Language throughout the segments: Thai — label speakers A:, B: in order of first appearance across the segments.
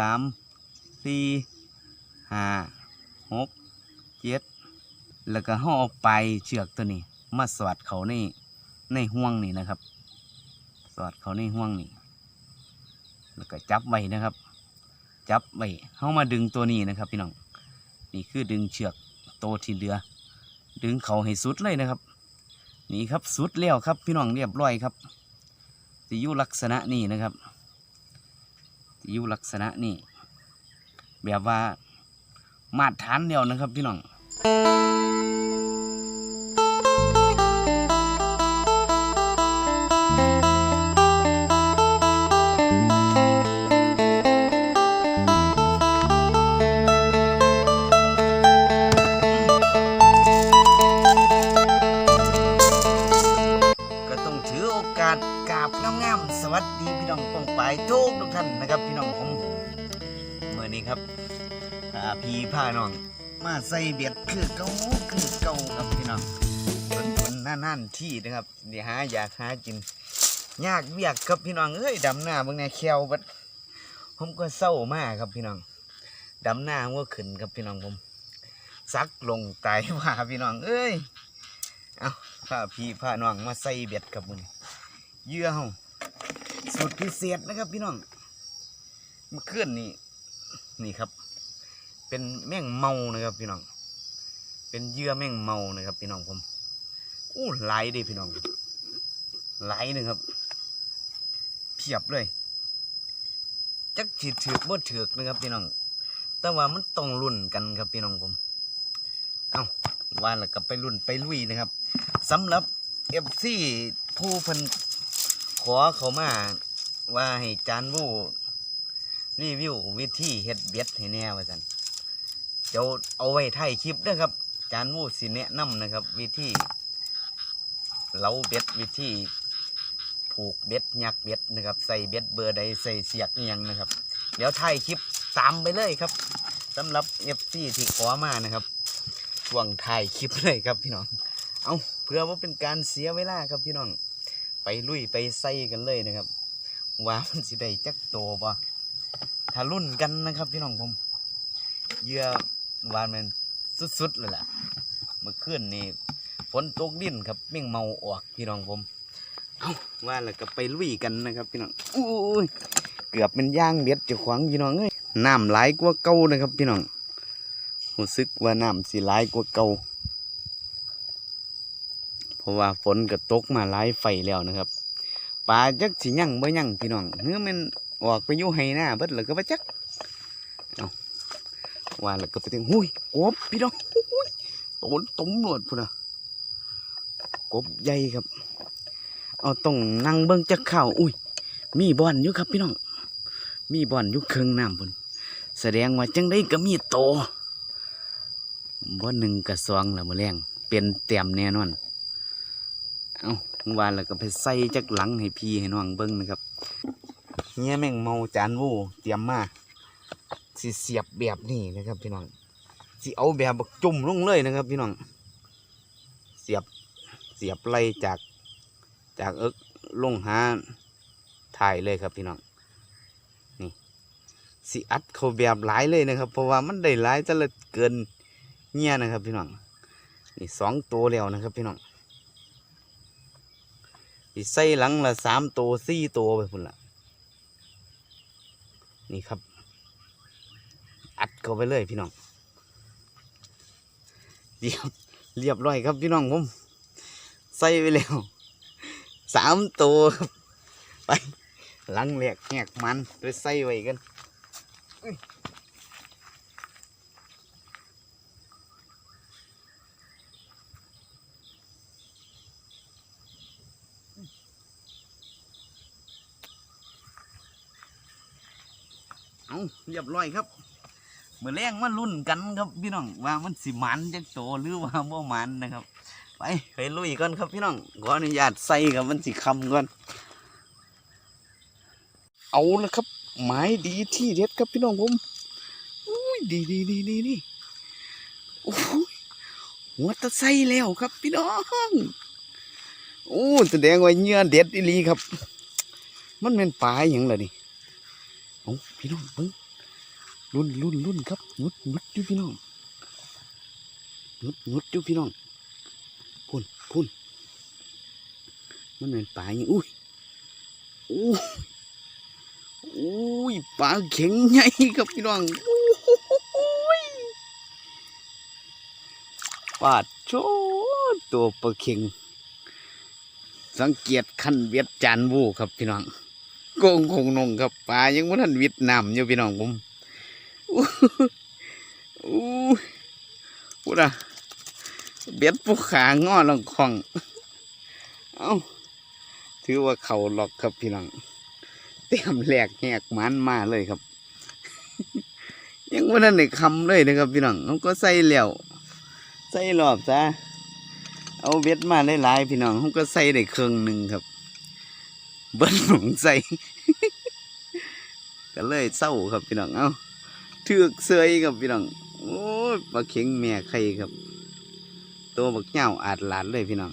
A: สามสี่ห้าหกเจ็ดแล้วก็ห่อไปลายเชือกตัวนี้ มาสอดเขาในในห่วงนี่นะครับ สอดเขาในห่วงนี่แล้วก็จับไว้นะครับ จับไว้เข้ามาดึงตัวนี้นะครับ พี่น้องนี่คือดึงเชือกโตที่เหลือ ดึงเขาให้สุดเลยนะครับ นี่ครับสุดแล้วครับ พี่น้องเรียบร้อยครับจะอยู่ลักษณะนี้นะครับ อยู่ลักษณะนี้แบบว่ามาตรฐานเดียวนะครับพี่น้อง พี่พาน้อง มาใส่เบียดคือเก่าคือเก่าครับพี่น้องคนคนนั่นๆที่นะครับเดี๋ยวหาอยากหากิน ยากเบียกครับพี่น้องเอ้ยดำหน้าเบางแนเคียวบัดผมก็เศร้ามากครับพี่น้องดำหน้าว่าขึ้นครับพี่น้องผมซักลงไตว่าพี่น้องเอ้ยเอาพาพี่พาน้องมาใส่เบ็ดกับมึงเยื่อเฮาสูตรพิเศษนะครับพี่น้องมาเมื่อนนี่นี่ครับ เป็นแม่งเมานะครับพี่น้อง เป็นเยื่อแม่งเมานะครับพี่น้องผมอู้หลดิพี่น้องไหลหนึ่งครับเพียบเลยจักฉีดถือกบ่ถือกนะครับพี่น้อง แต่ว่ามันต้องรุ่นกันครับพี่น้องผม เอาว่าแล้วก็ไปรุ่นไปลุยนะครับสำหรับเอฟซีผู้พันขอเขามาว่าให้จานวูรีวิววิธีเฮ็ดเบ็ดให้แน่ว่าสัน เดี๋ยวเอาไว้ถ่ายคลิปนะครับจานวูสิแนะนำนะครับ วิธีเล้าเบ็ดวิธีผูกเบ็ดยักเบ็ดนะครับ ใส่เบ็ดเบอร์ใดใส่เสียกอิหยังนะครับ เดี๋ยวถ่ายคลิปตามไปเลยครับสำหรับเอฟซีที่ขอมานะครับช่วงถ่ายคลิปเลยครับพี่น้อง เอาเพื่อว่าเป็นการเสียเวลาครับพี่น้อง ไปลุยไปใส่กันเลยนะครับ ว่ามันสิได้จักโตบ่ถ้ารุ่นกันนะครับพี่น้องผมเหยื่อ วานมันสุดๆเลยแหละเมื่อคืนนี่ฝนตกดินครับเม่งเมาออกพี่น้องผมเอาว่าแล้วก็ไปลุยกันนะครับพี่น้องอุ้ยเกือบเป็นย่างเบ็ดจะขวางพี่น้องเอ้ยน้ำไหลกว่าเก่านะครับพี่น้องรู้สึกว่าน้ำสิไหลกว่าเก่าเพราะว่าฝนก็ตกมาหลายไฟแล้วนะครับปลาจักสิยั่งบ่ยั่งพี่น้องเนื้อมันออกไปอยู่ให้หน้าเบิดแล้วก็บ่จัก ว่าแล้วก็ไปถึงหุ้ยกบพี่น้องหุ้ยโตนตุ้มหนวดพุ่นน่ะกบใหญ่ครับ เอาต้องนั่งเบิ่งจักข้าอุ้ย มีบอนอยู่ครับพี่น้อง มีบอนอยู่เครื่องน้ำพุ่นแสดงว่าจังได้ก็มีโตบ่หนึ่งกับสองละมือแรงเป็นเต็มแน่นอน เอาวานแล้วก็ไปใส่จักหลังให้พี่ให้น้องเบิ้งนะครับเงี้ยแม่งเมาจานวูเตรียมมา สิเสียบแบบนี้นะครับพี่น้องสิเอาแบบบักจุ่มลงเลยนะครับ พี่น้องเสียบเสียบไล่จากจากเอิกลงหาถ่ายเลยครับพี่น้องนี่สิอัดเขาแบบหลายเลยนะครับ เพราะว่ามันได้หลายจะลยเกินเงี้ยนะครับพี่น้องนี่สองตัวแล้วนะครับพี่น้องสิใส่หลังละสามตัวสี่ตัวไปพุ่นละนี่ครับ อัดเข้าไปเลยพี่น้องเรียบเรียบร้อยครับพี่น้องผมใส่ไปแล้วสามตัวไปหลังแหลกแหกมันไปใส่ไว้กันเอาเรียบร้อยครับ มื่อแรงมาลุ้นกันครับพี่น้องว่ามันสิมันจักโตหรือว่าบ่มันนะครับ ไปไปลุยก่อนครับพี่น้องขออนุญาตใส่ครับมันสิคำก่อนเอาละครับ หมายดีที่เด็ดครับพี่น้องผมอุ้ยดีดีดีดีดีโอ้ยหัวตะไส่แล้วครับพี่น้องโอ้แสดงว่าเหงื่อเด็ดอีลีครับ มันเป็นปลาอย่างไรนี่เอาพี่น้องเบิ่ง รุ่นรุ่นรุ่นครับงุดงุดอยู่พี่น้องงุดงุดอยู่พี่น้องพุ่นพุ่นมันเป็นปลาอย่างอุ้ยอู้ยอุ้ยปลาเข็งใหญ่ครับพี่น้องอุ้ยปาดโชตัวปลาเข็ง สังเกตคันเวียดจานวูครับพี่น้องโกงคงนงครับปลายังไม่ทันเวียดนามอยู่พี่น้องผม อู้อู้พูดอะเบ็ดผู้ขางอลองคองเอาถือว่าเขาหลอกครับพี่น้องเตรียมแหลกแหกมันมาเลยครับ ยังว่านั่นในคำเลยนะครับพี่น้องเขาก็ใส่แล้วใส่รอบจ้าเอาเบ็ดมาหลายพี่น้องเขาก็ใส่ได้เครื่องหนึ่งครับ เบิ้ลหนองใส่ก็เลยเศร้าครับพี่น้องเอา ถือกเสยครับพี่น้องโอ้ยปลาเข็งแม่ไข่ครับ ตัวบักเหง่าอาดหลานเลยพี่น้อง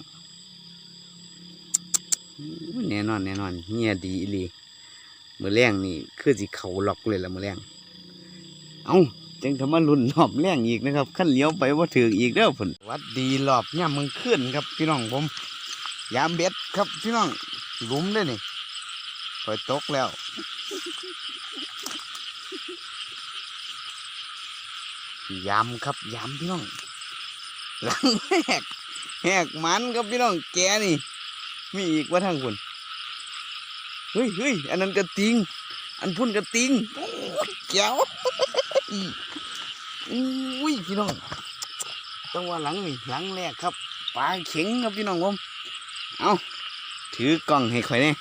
A: แน่นอนแน่นอนเงียดีอีหลีมือแรงนี่คือสิเขาล็อกเลยละมือแรงเอาจังทำมาลุ่นรอบแรงอีกนะครับขั้นเลี้ยวไปว่าถืออีกเด้อผลวัดดีรอบย่ามมึงขึ้นครับ พี่น้องผม ยามเบ็ดครับพี่น้องหลุมเลยนี่คอยตกแล้ว ยำครับยำพี่น้องหลังแหกแหกมันครับพี่น้องแกนี่ มีอีกว่าทางคุณเฮ้ยเฮ้ยอันนั้นกระติง อันพุ่นกระติงโอ้ยแก้วอุ้ยพี่น้องต้องว่าหลังนี่หลังแรกครับปลาเข็งครับพี่น้องผมเอาถือกล้องให้ข่อยเนี่ย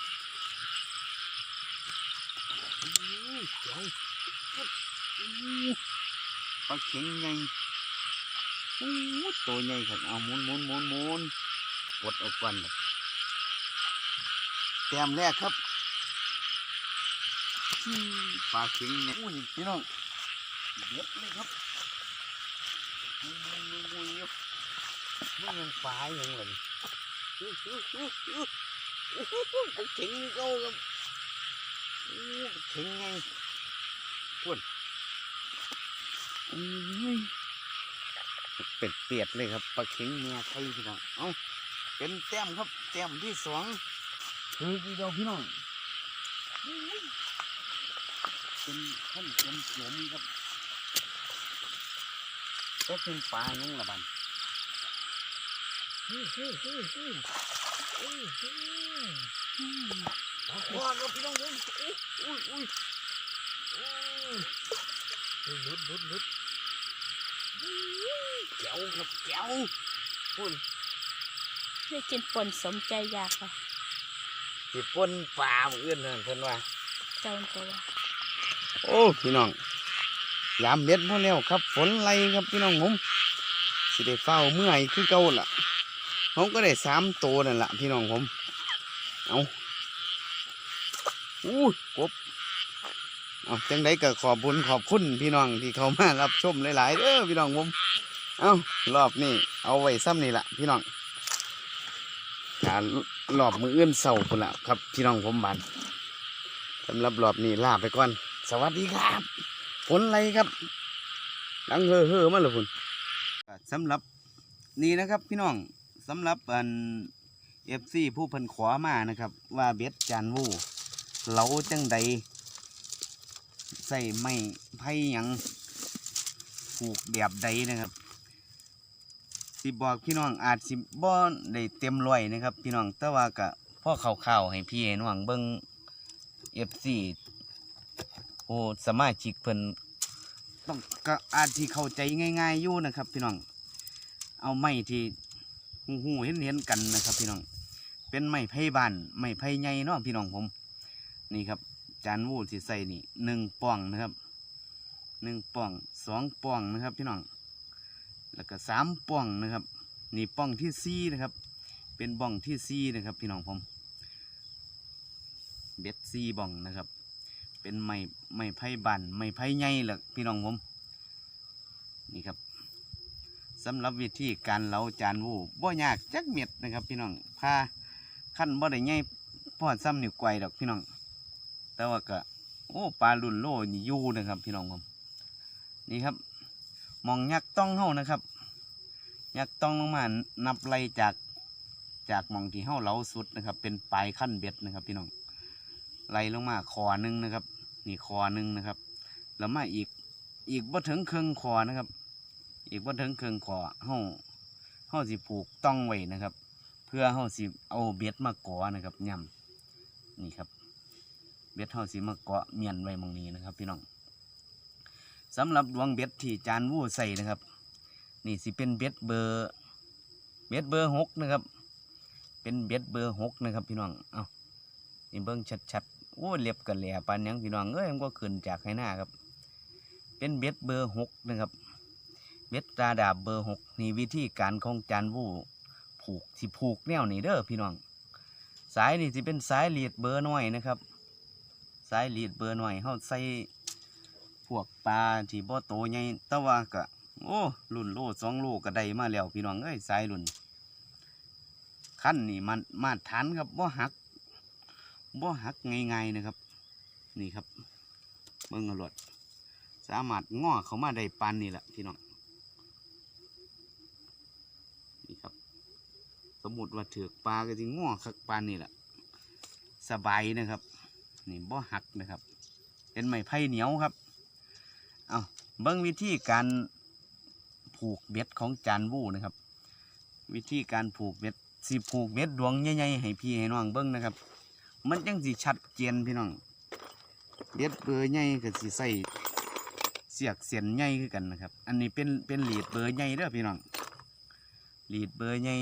A: แจ๋วอู้ ปลาเข็งใหญ่โอ้ตัวใหญ่ครับเอาหมุนหมุนหมุนหมุนปลดออกก่อนแต้มแรกครับปลาเข็งเนี่ยอุ้ยพี่น้องเด็ดเลยครับมุยมุยมุยมุยอยู่มันยังปลาอย่างไรอู้หูหูหูอู้หูปลาเข็งนี่าครับอู้ปลาเข็งไงพุ่นอุ้ย เป็ดเปียดเลยครับปลาเข็งเมียไทยพี่น้องเอาเป็นแต้มครับ แต้มที่สองคือกี่เดียวพี่น้องอุ้ยเป็นขั้นเป็นสวมครับก็เป็นปลายังละบันฮู้ฮู้ฮู้ฮู้ฮู้ฮู้ปลาควานครับพี่น้องผมอุ้ยอุ้ยอุ้ยลุดลุดลุด แก้วครับแก้วพุ่น
B: ได้กินป่นสมใจอยากค่ะ
A: สิป่นปลาเอื้อนนั่นเพิ่นว่า
B: เจ้าตัว
A: โอ้พี่น้องยามเบ็ดพอแล้วครับ ฝนไหลครับพี่น้องผมสิได้เฝ้าเมื่อยคือเก่าล่ะผมก็ได้สามตัวนั่นแหละพี่น้องผมเอาอู้กบ เอาจังไดก็ขอบคุญขอบคุณพี่น้องที่เขามารับชมหลายๆเด้อพี่น้องผมเอารอบนี้เอาไว้ซ้ำนี่แหละพี่น้องการรอบมืออื่นเศร้าพุ่นละครับ พี่น้องผมบันสำหรับรอบนี้ลาไปก่อน สวัสดีครับฝนอะไรครับดังเฮ่อเฮ่อมาเลยพุ่นสำหรับนี่นะครับ พี่น้องสำหรับอันเอฟซีผู้เพันขวามานะครับ ว่าเบ็ดจานวูเหลาจังใด ใส่ไม้ไผ่หยังผูกแบบใดนะครับ สิบอกพี่น้องอาจสิบ่ได้เต็มร้อยนะครับ พี่น้องแต่ว่าก็พ่อข่าวๆให้พี่ให้น้องเบิ่ง FC โอ้สมาชิกเพิ่นต้องก็อาจที่เข้าใจง่าย ๆอยู่นะครับ พี่น้องเอาไม้ที่หูๆเห็นกันนะครับ พี่น้อง เป็นไม้ไผ่บานไม้ไผ่ใหญ่เนาะพี่น้องผม นี่ครับ จานวูที่ใส่นี่หนึ่งป่องนะครับหนึ่งป่องสองป่องนะครับพี่น้อง แล้วก็สามป่องนะครับ นี่ป่องที่สี่นะครับ เป็นบ้องที่สี่นะครับพี่น้องผมเบ็ดสี่บ้องนะครับ เป็นไม้ไม้ไผ่บันไม้ไผ่ใหญ่แหละพี่น้องผม นี่ครับสำหรับวิธีการเหลาจานวูบ่ยากจักเม็ดนะครับ พี่น้องพาขั้นบ่ได้ใหญ่พอดซ้ำนิ้วไกวดอกพี่น้อง แต่ว่าก็โอ้ปลาลุ่นโลนี่ยู่นะครับพี่น้องผมนี่ครับ มองยักษ์ต้องเฮานะครับ ยักษ์ต้องลงมานับไล่จากจากมองที่เฮาเหลาสุดนะครับ เป็นปลายขั้นเบ็ดนะครับ พี่น้องไล่ลงมาคอหนึ่งนะครับ นี่คอหนึ่งนะครับ แล้วมาอีกอีกบ่ถึงครึ่งคอนะครับ อีกบ่ถึงครึ่งคอเฮาเฮาสิผูกต้องไว้นะครับ เพื่อเฮาสิเอาเบ็ดมาก่อนะครับย่ำนี่ครับ เบ็ดเฮาสิมาเกาะเมียนไว้มองนี้นะครับ พี่น้องสำหรับดวงเบ็ดที่จานวู้ใส่นะครับ นี่สิเป็นเบ็ดเบอร์เบ็ดเบอร์หกนะครับ เป็นเบ็ดเบอร์หกนะครับ พี่น้องเอานี่เบิ้งชัดๆโอ้เล็บกันแหล่ปานยังพี่น้องเอ้ยมันก็ขึ้นจากให้หน้าครับ เป็นเบ็ดเบอร์หกนะครับ เบ็ดตาดาบเบอร์หกนี่วิธีการของจานวู้ผูกที่ผูกแนวนี่เด้อพี่น้อง สายนี่สิเป็นสายเลียดเบอร์น้อยนะครับ สายลีดเบอร์หน่อยเขาใส่พวกปลาที่บ่โตใหญ่แต่ว่าก็โอ้รุ่นโลสองโลก็ได้มาแล้วพี่น้องเอ้ยสายรุ่นขั้นนี่มันมาตรฐานครับบ่หักบ่หักง่ายๆนะครับ นี่ครับเบิ่งเอารวดสามารถง้อเขามาได้ปานนี่แหละพี่น้องนี่ครับ สมมุติว่าถือกปลาก็สิง้อคักปานนี่แหละสบายนะครับ นี่บ่หักนะครับ เป็นไม้ไผ่เหนียวครับ เอาเบิ้งวิธีการผูกเบ็ดของจานวูนะครับ วิธีการผูกเบ็ดสิผูกเบ็ดดวงใหญ่ๆให้พี่ให้น้องเบิ้งนะครับ มันจังสิชัดเจนพี่น้องเบ็ดเบอร์ใหญ่ก็สิใส่เสียกเสียนใหญ่คือกันนะครับ อันนี้เป็นเป็นลีดเบอร์ใหญ่เด้อพี่น้องลีดเบอร์ใหญ่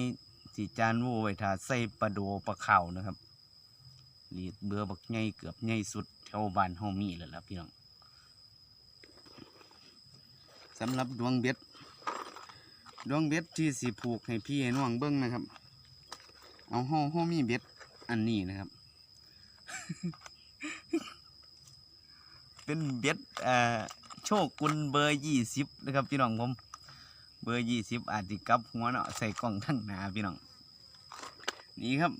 A: ที่จานวูไว้ถ้าใส่ปลาโดปลาเข่านะครับ ลีดเบือบักใหญ่เกือบใหญ่สุดแถวบ้านเฮามีแล้วล่ะพี่น้องสำหรับดวงเบ็ด ดวงเบ็ดที่สิผูกให้พี่ให้น้องเบิ้งนะครับ เอาเฮาเฮามีเบ็ดอันนี้นะครับ เป็นเบ็ดเอ่อโชกุนเบอร์ยี่สิบนะครับ พี่น้องผม เบอร์ยี่สิบอาจจะกลับหัวเนาะใส่กล่องทั้งหนาพี่น้อง นี่ครับ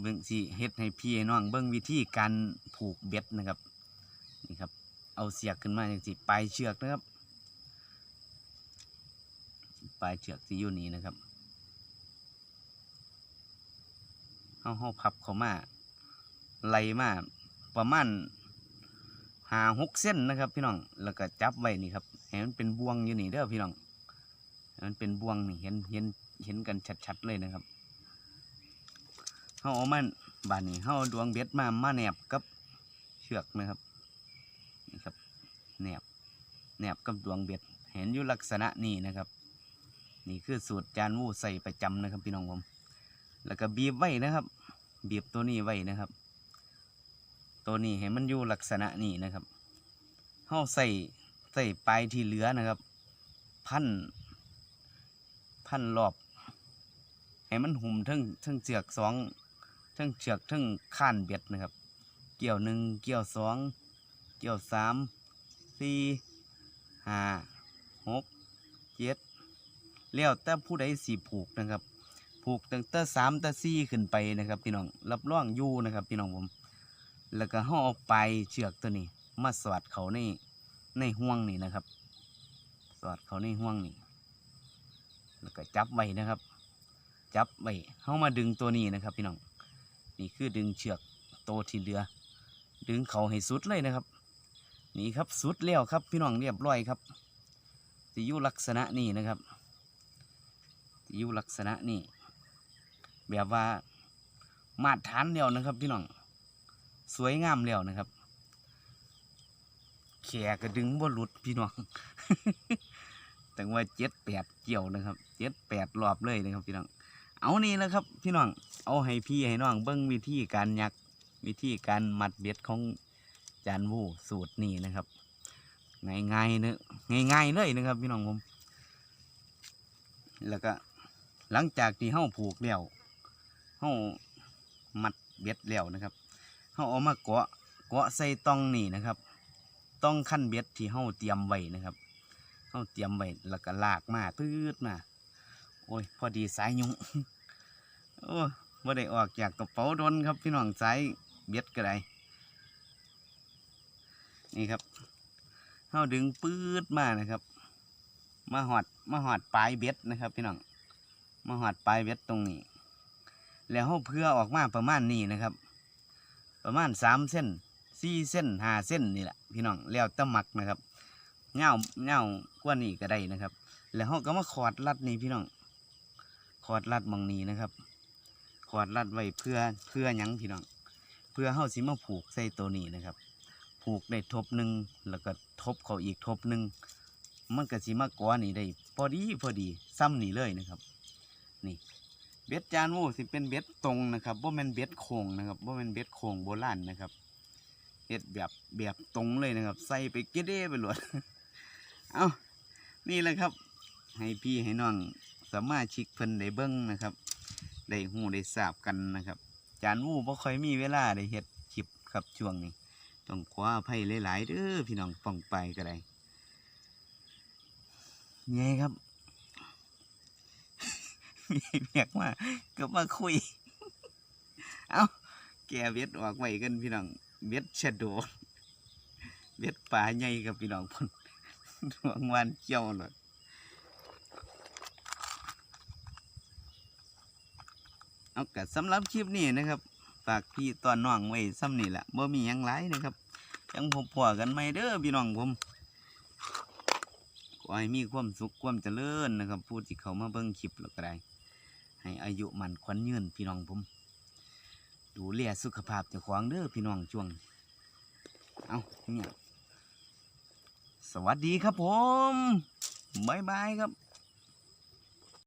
A: เบิ่งสิเฮ็ดให้พี่ให้น้องเบิ่งวิธีการผูกเบ็ดนะครับนี่ครับ เอาเสียกขึ้นมาอย่างสิปลายเชือกนะครับปลายเชือกที่อยู่นี้นะครับเฮาเฮาพับเข้ามาไล่มาประมาณหาหกเส้นนะครับพี่น้องแล้วก็จับไว้นี่ครับให้มันเป็นบ่วงอยู่นี่เด้อพี่น้องให้มันเป็นบ่วงนี่เห็นเห็นเห็นกันชัดๆเลยนะครับ เขาเอามันบานนี้เขาเอาดวงเบ็ดมามาแนบกับเชือกนะครับนี่ครับแนบแนบกับดวงเบ็ด เห็นอยู่ลักษณะนี้นะครับ นี่คือสูตรจานวูใส่ประจำนะครับพี่น้องผม แล้วก็บีบไว้นะครับ บีบตัวนี้ไว้นะครับ ตัวนี้ให้มันอยู่ลักษณะนี้นะครับเขาใส่ใส่ปลายที่เหลือนะครับ พันพันรอบให้มันหุ่มทั้งทั้งเชือกสอง ทั้งเชือกทั้งข้านเบ็ดนะครับ เกี่ยวหนึ่งเกี่ยวสองเกี่ยวสามสี่ห้าหกเจ็ดแล้วแต่ผู้ใดสีผูกนะครับ ผูกตั้งแต่สามแต่สี่ขึ้นไปนะครับพี่น้องรับร่องอยู่นะครับพี่น้องผม แล้วก็ห่อาไปเชือกตัวนี้ มาสอดเขาในในห่วงนี่นะครับ สอดเขาในห่วงนี่แล้วก็จับไว้นะครับ จับไว้เข้ามาดึงตัวนี้นะครับพี่น้อง นี่คือดึงเชือกโตที่เหลือ ดึงเขาให้สุดเลยนะครับ นี่ครับสุดแล้วครับพี่น้องเรียบร้อยครับจะอยู่ลักษณะนี้นะครับจะอยู่ลักษณะนี้แบบว่ามาตรฐานแล้วนะครับ พี่น้องสวยงามแล้วนะครับแขกระดึงบ่หลุดพี่น้องแต่ว่าเจ็ดแปดเกี่ยวนะครับเจ็ดแปดรอบเลยนะครับพี่น้อง เอานี่นะครับ พี่น้อง เอาให้พี่ให้น้องเบิ้งวิธีการยักวิธีการมัดเบ็ดของจานวูสูตรนี้นะครับ ง่ายๆเนอะง่ายๆเลยนะครับ พี่น้องผม แล้วก็หลังจากที่เฮ้าผูกแล้วเฮ้ามัดเบ็ดแล้วนะครับเฮ้าเอามาเกาะเกาะใส่ตองนี่นะครับต้องขั้นเบ็ดที่เฮ้าเตรียมไว้นะครับเขาเตรียมไว้แล้วก็ลากมาตืดมา โอ้ย พอดีสายยุงโอ้บ่ได้ออกจากกระเป๋าโดนครับพี่น้องสายเบ็ดก็ได้นี่ครับเฮาดึงปื๊ดมานะครับ มาหอดมาหอดปลายเบ็ดนะครับ พี่น้องมาหอดปลายเบ็ดตรงนี้ แล้วเฮาเพื่อออกมาประมาณนี้นะครับ ประมาณสามเส้นสี่เส้นห้าเส้นนี่แหละพี่น้องแล้วตะมักนะครับเงาเงากว่านี้ก็ได้นะครับ แล้วเฮาก็มาขอดรัดนี่พี่น้อง อดรัดหมองนี้นะครับขอดรัดไว้เพื่อเพื่อยังพี่น้อง เพื่อเฮาสิมาผูกใส่ตัวนี้นะครับ ผูกได้ทบหนึ่งแล้วก็ทบเขาอีกทบหนึ่งมันก็สิมาก้อนี่ได้พอดีพอดีซ้ำนี่เลยนะครับ นี่เบ็ดจานวูสิเป็นเบ็ดตรงนะครับว่าเป็นเบ็ดโค้งนะครับว่าเป็นเบ็ดโค้งโบราณนะครับเฮ็ดแบบแบบตรงเลยนะครับ ใส่ไปเกเด้ไปหลวดเอานี่แหละครับ ให้พี่ให้น้อง สามารถชิกเพิ่นได้เบิ้งนะครับได้หูได้ทราบกันนะครับ จานวูบ่ค่อยมีเวลาได้เฮ็ดคลิปครับช่วงนี้ ต้องขออภัยหลายๆเด้อพี่น้องป้องไปก็ได้ไงครับมีเรียกว่าก็มาคุย เอาแกเบ็ดออกไว้กันพี่น้องเบ็ดชะโดเบ็ดป่าใหญ่กับพี่น้องพ่นดวงวันเกี่ยวเลย เอากะสำหรับคลิปนี้นะครับฝากพี่ตอนน้องไว้ซ้ำนี่แหละบ่มียังไรนะครับยังพบพอกันไหมเด้อพี่น้องผมขอให้มีความสุขความเจริญนะครับผู้ที่เขามาเบิ่งคลิปแล้วก็ได้ให้อายุมันขวัญยืนพี่น้องผม ดูแลสุขภาพเจ้าของเด้อพี่น้องช่วง เอาเนี่ยสวัสดีครับผม บ๊ายบายครับ